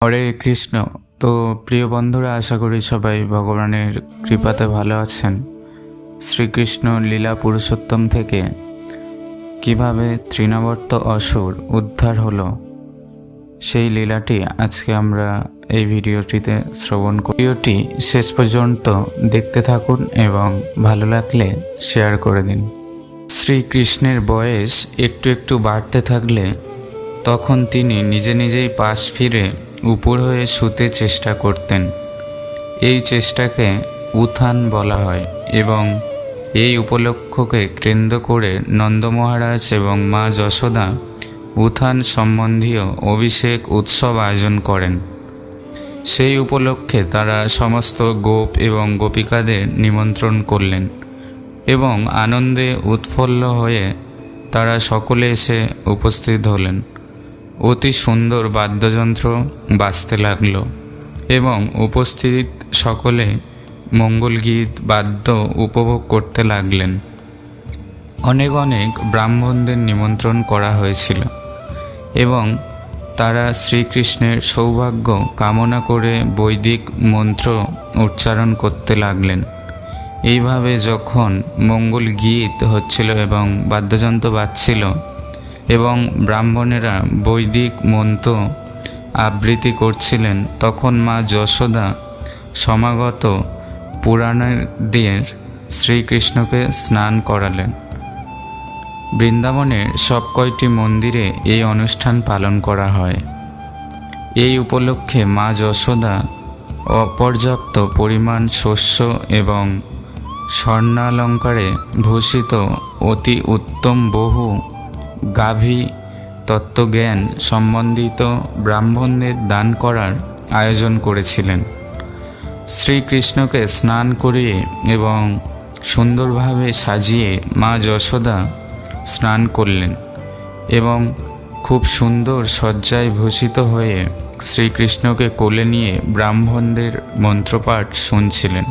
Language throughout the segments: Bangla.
হরে কৃষ্ণ। তো প্রিয় বন্ধুরা, আশা করি সবাই ভগবানের কৃপাতে ভালো আছেন। শ্রীকৃষ্ণ লীলা পুরুষোত্তম থেকে কীভাবে তৃণাবর্ত অসুর উদ্ধার হলো, সেই লীলাটি আজকে আমরা এই ভিডিওটিতে শ্রবণ ভিডিওটি শেষ পর্যন্ত দেখতে থাকুন এবং ভালো লাগলে শেয়ার করে দিন। শ্রীকৃষ্ণের বয়স একটু একটু বাড়তে থাকলে তখন তিনি নিজে নিজেই পাশ ফিরে উপর হয়ে শুতে চেষ্টা করতেন। এই চেষ্টাকে উত্থান বলা হয় এবং এই উপলক্ষকে কেন্দ্র করে নন্দ মহারাজ এবং মা যশোদা উত্থান সম্বন্ধীয় অভিষেক উৎসব আয়োজন করেন। সেই উপলক্ষে তারা সমস্ত গোপ এবং গোপিকাদের নিমন্ত্রণ করলেন এবং আনন্দে উৎফুল্ল হয়ে তারা সকলে এসে উপস্থিত হলেন। অতি সুন্দর বাদ্যযন্ত্র বাজতে লাগল এবং উপস্থিত সকলে মঙ্গলগীত বাদ্য উপভোগ করতে লাগলেন। অনেক অনেক ব্রাহ্মণদের নিমন্ত্রণ করা হয়েছিল এবং তারা শ্রীকৃষ্ণের সৌভাগ্য কামনা করে বৈদিক মন্ত্র উচ্চারণ করতে লাগলেন। এইভাবে যখন মঙ্গল গীত হচ্ছিল এবং বাদ্যযন্ত্র বাজছিল এবং ব্রাহ্মণেরা বৈদিক মন্ত্র আবৃত্তি করছিলেন, তখন মা যশোদা সমাগত পুরাণের দিয়ে শ্রীকৃষ্ণকে স্নান করালেন। বৃন্দাবনের সব কয়টি মন্দিরে এই অনুষ্ঠান পালন করা হয়। এই উপলক্ষে মা যশোদা অপর্যাপ্ত পরিমাণ শস্য এবং স্বর্ণালঙ্কারে ভূষিত অতি উত্তম বহু গাভী তত্ত্বজ্ঞান সম্বন্ধিত ব্রাহ্মণদের দান করার আয়োজন করেছিলেন। শ্রীকৃষ্ণকে স্নান করিয়ে এবং সুন্দরভাবে সাজিয়ে মা যশোদা স্নান করলেন এবং খুব সুন্দর সজ্জায় ভূষিত হয়ে শ্রীকৃষ্ণকে কোলে নিয়ে ব্রাহ্মণদের মন্ত্রপাঠ শুনছিলেন।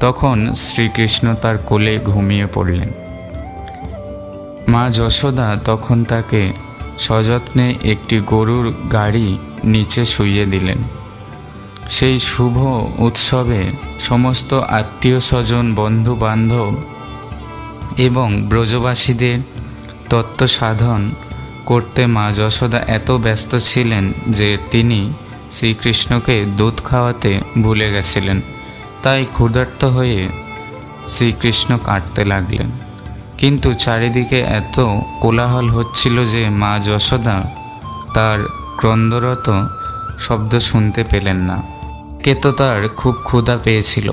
তখন শ্রীকৃষ্ণ তার কোলে ঘুমিয়ে পড়লেন। মা যশোদা তখন তাকে সযত্নে একটি গরুর গাড়ি নিচে শুইয়ে দিলেন। সেই শুভ উৎসবে সমস্ত আত্মীয় স্বজন বন্ধু বান্ধব এবং ব্রজবাসীদের তত্ত্ব সাধন করতে মা যশোদা এত ব্যস্ত ছিলেন যে তিনি শ্রীকৃষ্ণকে দুধ খাওয়াতে ভুলে গেছিলেন। তাই ক্ষুধার্ত হয়ে শ্রীকৃষ্ণ কাটতে লাগলেন। কিন্তু চারিদিকে এত কোলাহল হচ্ছিল যে মা যশোদা তার ক্রন্দরত শব্দ শুনতে পেলেন না। কে তো তার খুব ক্ষুধা পেয়েছিল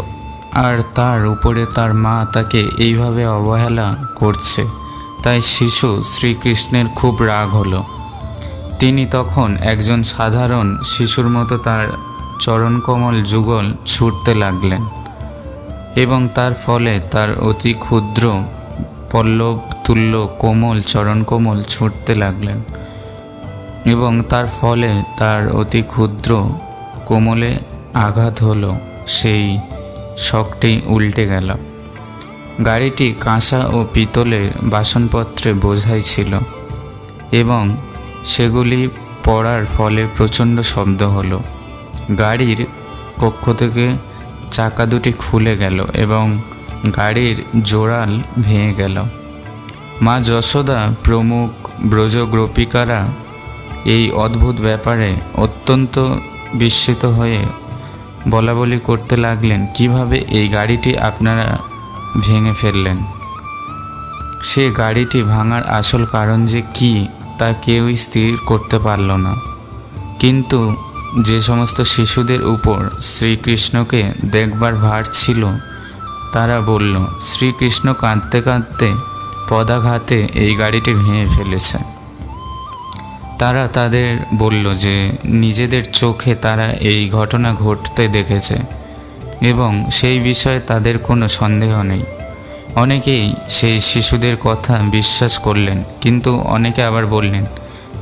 আর তার উপরে তার মা তাকে এইভাবে অবহেলা করছে। তাই শিশু শ্রীকৃষ্ণের খুব রাগ হলো। তিনি তখন একজন সাধারণ শিশুর মতো তার চরণকমল যুগল ছুটতে লাগলেন এবং তার ফলে তার অতি ক্ষুদ্র পল্লব তুল্য কোমল, চরণ কোমল ছুটতে লাগলেন। এবং তার ফলে তার অতি ক্ষুদ্র কোমলে আঘাত হলো, সেই শখটি উল্টে গেল। গাড়িটি কাঁসা ও পিতলের বাসনপত্রে বোঝাই ছিল এবং সেগুলি পড়ার ফলে প্রচণ্ড শব্দ হলো। গাড়ির কক্ষ থেকে চাকা দুটি খুলে গেল এবং গাড়ির জোড়াল ভেঙে গেল। মা যশোদা প্রমুখ ব্রজগ্রপিকারা এই অদ্ভুত ব্যাপারে অত্যন্ত বিস্মিত হয়ে বলা বলি করতে লাগলেন, কীভাবে এই গাড়িটি আপনারা ভেঙে ফেললেন? সে গাড়িটি ভাঙার আসল কারণ যে কি, তা কেউই স্থির করতে পারল না। কিন্তু যে সমস্ত শিশুদের উপর শ্রীকৃষ্ণকে দেখবার ভার ছিল তারা বলল, শ্রীকৃষ্ণ কাঁদতে কাঁদতে পদাঘাতে এই গাড়িটি ভেঙে ফেলেছে। তারা তাদের বলল যে, নিজেদের চোখে তারা এই ঘটনা ঘটতে দেখেছে এবং সেই বিষয়ে তাদের কোনো সন্দেহ নেই। অনেকেই সেই শিশুদের কথা বিশ্বাস করলেন, কিন্তু অনেকে আবার বললেন,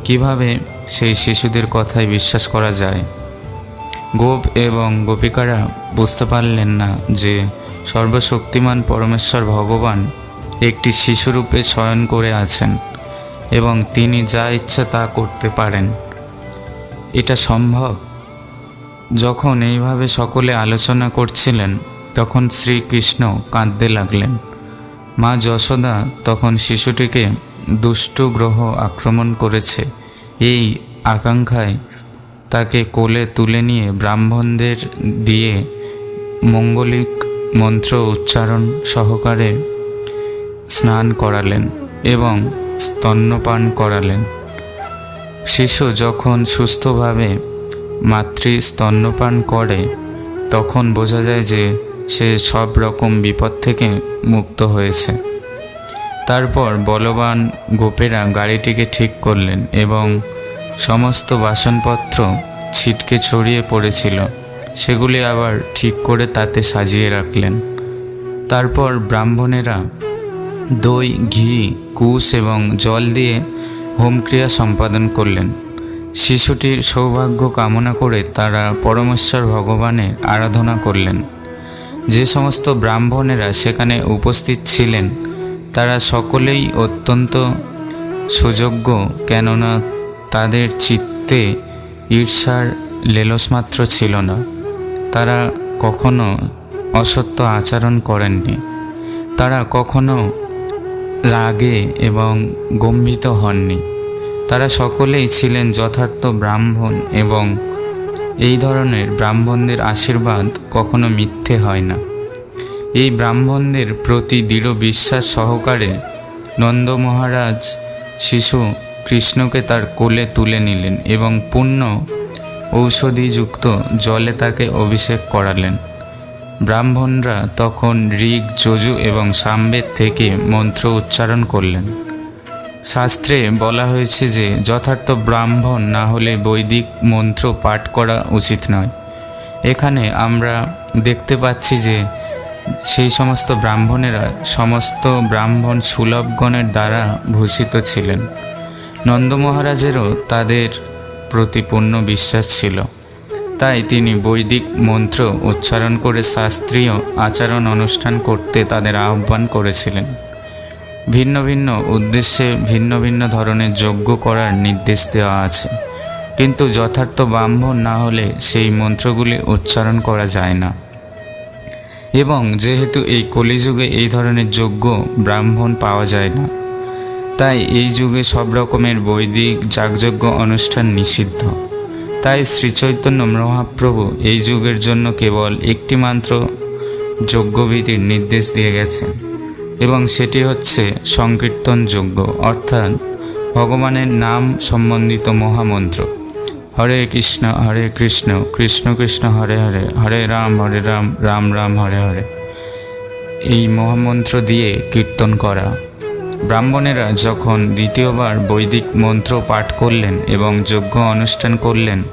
কীভাবে সেই শিশুদের কথায় বিশ্বাস করা যায়? গোপ এবং গোপিকারা বুঝতে পারলেন না যে সর্বশক্তিমান পরমেশ্বর ভগবান একটি শিশুরূপে শয়ন করে আছেন এবং তিনি যা ইচ্ছা তা করতে পারেন। এটা সম্ভব? যখন এইভাবে সকলে আলোচনা করছিলেন, তখন শ্রীকৃষ্ণ কাঁদতে লাগলেন। মা যশোদা তখন শিশুটিকে দুষ্টু গ্রহ আক্রমণ করেছে। এই আকাঙ্ক্ষায় তাকে কোলে তুলে নিয়ে ব্রাহ্মণদের দিয়ে মঙ্গলিক মন্ত্র উচ্চারণ সহকারে স্নান করালেন এবং স্তন্যপান করালেন। শিশু যখন সুস্থভাবে মাতৃ স্তন্যপান করে, তখন বোঝা যায় যে সে সব রকম বিপদ থেকে মুক্ত হয়েছে। তারপর বলবান গোপেরা গাড়িটিকে ঠিক করলেন এবং সমস্ত বাসনপত্র ছিটকে ছড়িয়ে পড়েছিল। সেগুলি আবার ঠিক করে তাতে সাজিয়ে রাখলেন। তারপর ব্রাহ্মণেরা দই, ঘি, কুশ এবং জল দিয়ে হোমক্রিয়া সম্পাদন করলেন। শিশুটির সৌভাগ্য কামনা করে তারা পরমেশ্বর ভগবানের আরাধনা করলেন। যে সমস্ত ব্রাহ্মণেরা সেখানে উপস্থিত ছিলেন, তারা সকলেই অত্যন্ত সুযোগ্য, কেননা তাদের চিত্তে ঈর্ষার লেলসমাত্র ছিল না। তারা কখনো অসত্য আচরণ করেননি। তারা কখনো রাগে এবং গম্ভীত হননি। তারা সকলেই ছিলেন যথার্থ ব্রাহ্মণ এবং এই ধরনের ব্রাহ্মণদের আশীর্বাদ কখনো মিথ্যে হয় না। এই ব্রাহ্মণদের প্রতি দৃঢ় বিশ্বাস সহকারে নন্দ মহারাজ শিশু কৃষ্ণকে তার কোলে তুলে নিলেন এবং পূর্ণ ঔষধিযুক্ত জলে তাকে অভিষেক করালেন। ব্রাহ্মণরা তখন ঋগ, যজু এবং সামবেদ থেকে মন্ত্র উচ্চারণ করলেন। শাস্ত্রে বলা হয়েছে যে, যথার্থ ব্রাহ্মণ না হলে বৈদিক মন্ত্র পাঠ করা উচিত নয়। এখানে আমরা দেখতে পাচ্ছি যে, সেই সমস্ত ব্রাহ্মণেরা সমস্ত ব্রাহ্মণ সুলভগণের দ্বারা ভূষিত ছিলেন। নন্দ মহারাজেরও তাদের প্রতি পূর্ণ বিশ্বাস ছিল। তাই তিনি বৈদিক মন্ত্র উচ্চারণ করে শাস্ত্রীয় আচরণ অনুষ্ঠান করতে তাদের আহ্বান করেছিলেন। ভিন্ন ভিন্ন উদ্দেশ্যে ভিন্ন ভিন্ন ধরনের যজ্ঞ করার নির্দেশ দেওয়া আছে। কিন্তু যথার্থ ব্রাহ্মণ না হলে সেই মন্ত্রগুলি উচ্চারণ করা যায় না। এবং যেহেতু এই কলিযুগে এই ধরনের যজ্ঞ ব্রাহ্মণ পাওয়া যায় না তাই এই যুগে সব রকমের বৈদিক যাগযজ্ঞ অনুষ্ঠান নিষিদ্ধ। তাই শ্রীচৈতন্য মহাপ্রভু এই যুগের জন্য কেবল একটি মাত্র যজ্ঞবিধির নির্দেশ দিয়ে গেছেন এবং সেটি হচ্ছে সংকীর্তন যজ্ঞ, অর্থাৎ ভগবানের নাম সম্বন্ধিত মহামন্ত্র। হরে কৃষ্ণ হরে কৃষ্ণ কৃষ্ণ কৃষ্ণ, হরে হরে হরে রাম হরে রাম রাম রাম, হরে হরে। এই মহামন্ত্র দিয়ে কীর্তন করা। ব্রাহ্মণেরা যখন দ্বিতীয়বার বৈদিক মন্ত্র পাঠ করলেন এবং যজ্ঞ অনুষ্ঠান করলেন,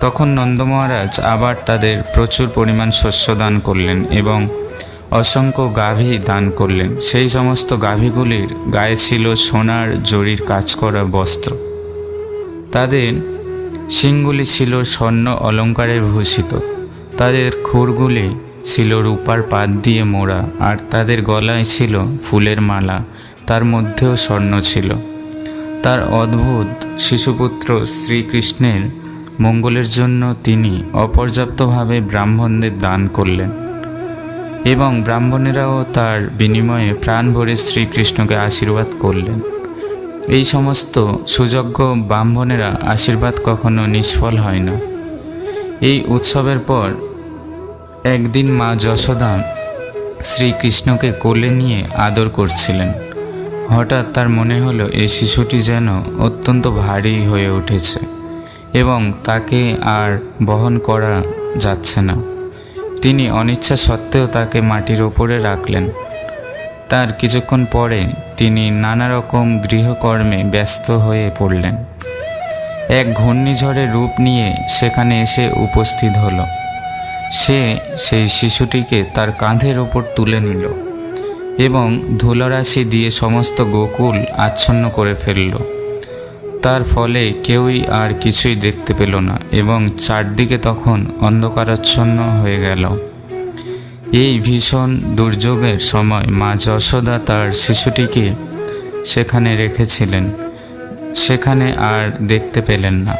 তখন নন্দ মহারাজ আবার তাদের প্রচুর পরিমাণ শস্য দান করলেন এবং অসংখ্য গাভী দান করলেন। সেই সমস্ত গাভীগুলির গায়ে ছিল সোনার জরির কাজ করা বস্ত্র। তাদের শিংগুলি ছিল স্বর্ণ অলঙ্কারে ভূষিত। তাদের খুরগুলি ছিল রূপার পাত দিয়ে মোড়া। আর তাদের গলায় ছিল ফুলের মালা। তার মধ্যেও স্বর্ণ ছিল। তার অদ্ভুত শিশুপুত্র শ্রীকৃষ্ণের মঙ্গলের জন্য তিনি অপর্যাপ্তভাবে ব্রাহ্মণদের দান করলেন এবং ব্রাহ্মণেরাও তার বিনিময়ে প্রাণ ভরে শ্রীকৃষ্ণকে আশীর্বাদ করলেন। এই সমস্ত সুযোগ্য ব্রাহ্মণেরা আশীর্বাদ কখনো নিষ্ফল হয় না। এই উৎসবের পর একদিন মা যশোদা শ্রীকৃষ্ণকে কোলে নিয়ে আদর করছিলেন। হঠাৎ তার মনে হলো এই শিশুটি যেন অত্যন্ত ভারী হয়ে উঠেছে এবং তাকে আর বহন করা যাচ্ছে না। তিনি অনিচ্ছা সত্ত্বেও তাকে মাটির ওপরে রাখলেন। তার কিছুক্ষণ পরে তিনি নানা রকম গৃহকর্মে ব্যস্ত হয়ে পড়লেন। এক ঘূর্ণিঝড়ের রূপ নিয়ে সেখানে এসে উপস্থিত হলো। সে সেই শিশুটিকে তার কাঁধের ওপর তুলে নিল। এবং ধুলোরাশি দিয়ে সমস্ত গোকুল আচ্ছন্ন করে ফেলল। তার ফলে কেউই আর কিছুই দেখতে পেল না এবং চারদিকে তখন অন্ধকারাচ্ছন্ন হয়ে গেল। এই ভীষণ দুর্যোগের সময় মা যশোদা তার শিশুটিকে সেখানে রেখেছিলেন। সেখানে আর দেখতে পেলেন না।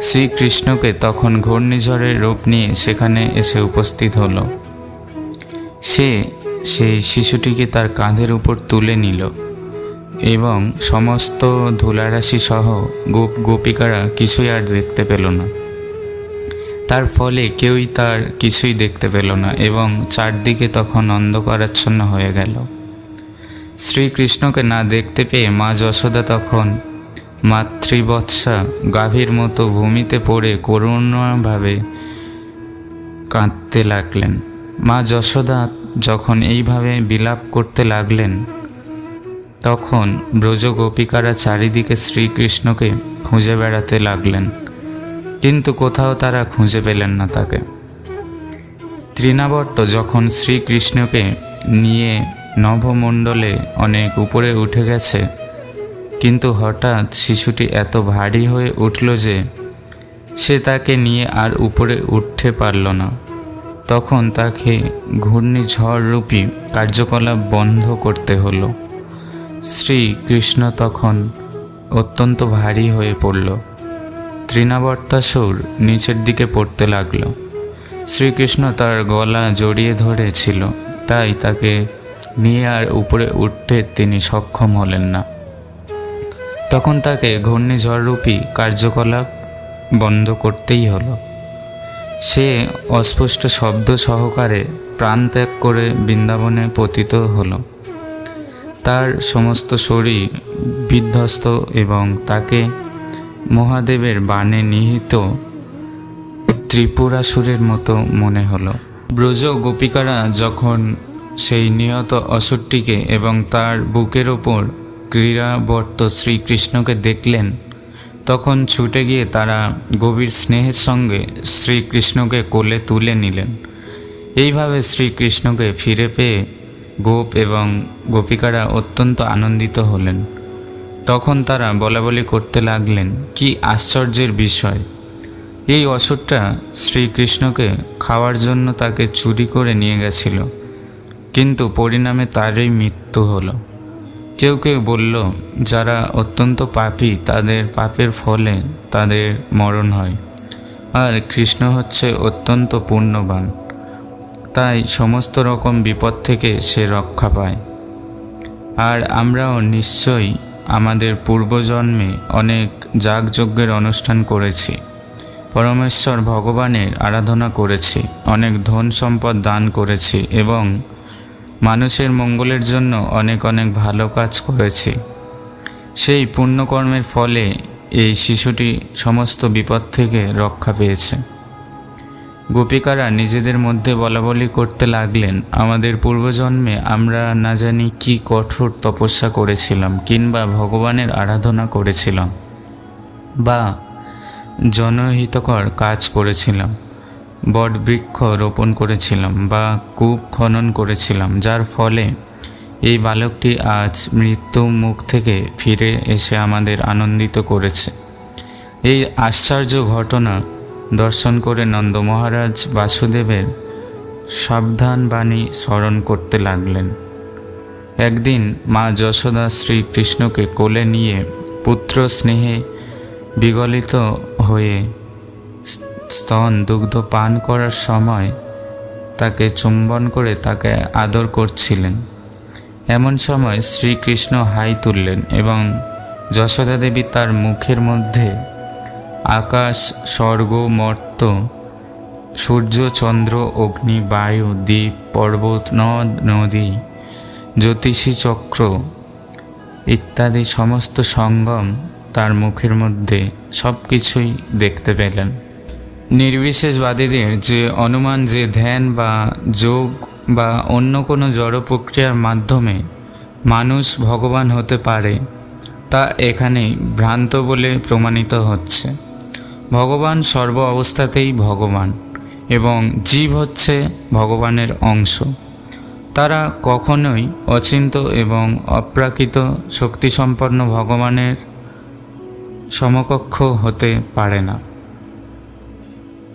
শ্রীকৃষ্ণকে তখন ঘূর্ণিঝড়ের রূপ নিয়ে সেখানে এসে উপস্থিত হলো। সে সেই শিশুটিকে তার কাঁধের উপর তুলে নিল এবং সমস্ত ধুলারাশি সহ গোপ গোপিকারা কিছুই আর দেখতে পেল না। তার ফলে কেউই তার কিছুই দেখতে পেল না এবং চারদিকে তখন অন্ধকারাচ্ছন্ন হয়ে গেল। শ্রীকৃষ্ণকে না দেখতে পেয়ে মা যশোদা তখন মাতৃবৎসা গাভীর মতো ভূমিতে পড়ে করুণভাবে কাঁদতে লাগলেন। মা যশোদা যখন এইভাবে বিলাপ করতে লাগলেন, তখন ব্রজ গোপিকারা চারিদিকে শ্রীকৃষ্ণকে খুঁজে বেড়াতে লাগলেন, কিন্তু কোথাও তারা খুঁজে পেলেন না তাকে। তৃণাবর্ত যখন শ্রীকৃষ্ণকে নিয়ে নভমণ্ডলে অনেক উপরে উঠে গেছে, কিন্তু হঠাৎ শিশুটি এত ভারী হয়ে উঠল যে সে তাকে নিয়ে আর উপরে উঠতে পারল না। তখন তাকে ঘূর্ণিঝড়রূপী কার্যকলাপ বন্ধ করতে হলো। শ্রীকৃষ্ণ তখন অত্যন্ত ভারী হয়ে পড়ল। তৃণাবর্তাসুর নিচের দিকে পড়তে লাগল। শ্রীকৃষ্ণ তার গলা জড়িয়ে ধরেছিল, তাই তাকে নিয়ে আর উপরে উঠতে তিনি সক্ষম হলেন না। তখন তাকে ঘূর্ণিঝড়রূপী কার্যকলাপ বন্ধ করতেই হলো। সে অস্পষ্ট শব্দ সহকারে প্রাণত্যাগ করে বৃন্দাবনে পতিত হলো। তার সমস্ত শরীর বিধ্বস্ত এবং তাকে মহাদেবের বাণে নিহিত ত্রিপুরাসুরের মতো মনে হলো। ব্রজ গোপিকারা যখন সেই নিহত অসুরটিকে এবং তার বুকের ওপর ক্রীড়াবর্ত শ্রীকৃষ্ণকে দেখলেন তখন ছুটে গিয়ে তারা গভীর স্নেহের সঙ্গে শ্রীকৃষ্ণকে কোলে তুলে নিলেন। এইভাবে শ্রীকৃষ্ণকে ফিরে পেয়ে গোপ এবং গোপিকারা অত্যন্ত আনন্দিত হলেন। তখন তারা বলাবলি করতে লাগলেন, কি আশ্চর্যের বিষয়! এই অসুরটা শ্রীকৃষ্ণকে খাওয়ার জন্য তাকে চুরি করে নিয়ে গেছিল, কিন্তু পরিণামে তারই মৃত্যু হলো। কেউ কেউ বলল, যারা অত্যন্ত পাপী, তাদের পাপের ফলে তাদের মরণ হয়। আর কৃষ্ণ হচ্ছে অত্যন্ত পুণ্যবান। তাই সমস্ত রকম বিপদ থেকে সে রক্ষা পায়। আর আমরাও নিশ্চয়ই আমাদের পূর্বজন্মে অনেক যাগযজ্ঞের অনুষ্ঠান করেছি। পরমেশ্বর ভগবানের আরাধনা করেছি, অনেক ধন সম্পদ দান করেছি এবং মানুষের মঙ্গলের জন্য অনেক অনেক ভালো কাজ করেছি। সেই পুণ্যকর্মের ফলে এই শিশুটি সমস্ত বিপদ থেকে রক্ষা পেয়েছে। গোপিকারা নিজেদের মধ্যে বলাবলি করতে লাগলেন, আমাদের পূর্বজন্মে আমরা না জানি কি কঠোর তপস্যা করেছিলাম কিংবা ভগবানের আরাধনা করেছিলাম বা জনহিতকর কাজ করেছিলাম। বটবৃক্ষ রোপণ করেছিলাম বা কূপ খনন করেছিলাম, যার ফলে এই বালকটি আজ মৃত্যু মুখ থেকে ফিরে এসে আমাদের আনন্দিত করেছে। এই আশ্চর্য ঘটনা দর্শন করে নন্দ মহারাজ বাসুদেবের সাবধান বাণী স্মরণ করতে লাগলেন। একদিন মা যশোদা শ্রীকৃষ্ণকে কোলে নিয়ে পুত্র স্নেহে বিগলিত হয়ে স্তন দুগ্ধ পান করার সময় তাকে চুম্বন করে তাকে আদর করছিলেন। এমন সময় শ্রীকৃষ্ণ হাই তুললেন এবং যশোদা দেবী তার মুখের মধ্যে আকাশ, স্বর্গ, মর্ত, সূর্য, চন্দ্র, অগ্নি, বায়ু, দ্বীপ, পর্বত, নদ, নদী, জ্যোতিষী চক্র ইত্যাদি সমস্ত সঙ্গম তার মুখের মধ্যে সব কিছুই দেখতে পেলেন। নির্বিশেষবাদীদের যে অনুমান, যে ধ্যান বা যোগ বা অন্য কোনো জড় প্রক্রিয়ার মাধ্যমে মানুষ ভগবান হতে পারে, তা এখানেই ভ্রান্ত বলে প্রমাণিত হচ্ছে। ভগবান সর্ব অবস্থাতেই ভগবান এবং জীব হচ্ছে ভগবানের অংশ। তারা কখনোই অচিন্ত এবং অপ্রাকৃত শক্তিসম্পন্ন ভগবানের সমকক্ষ হতে পারে না।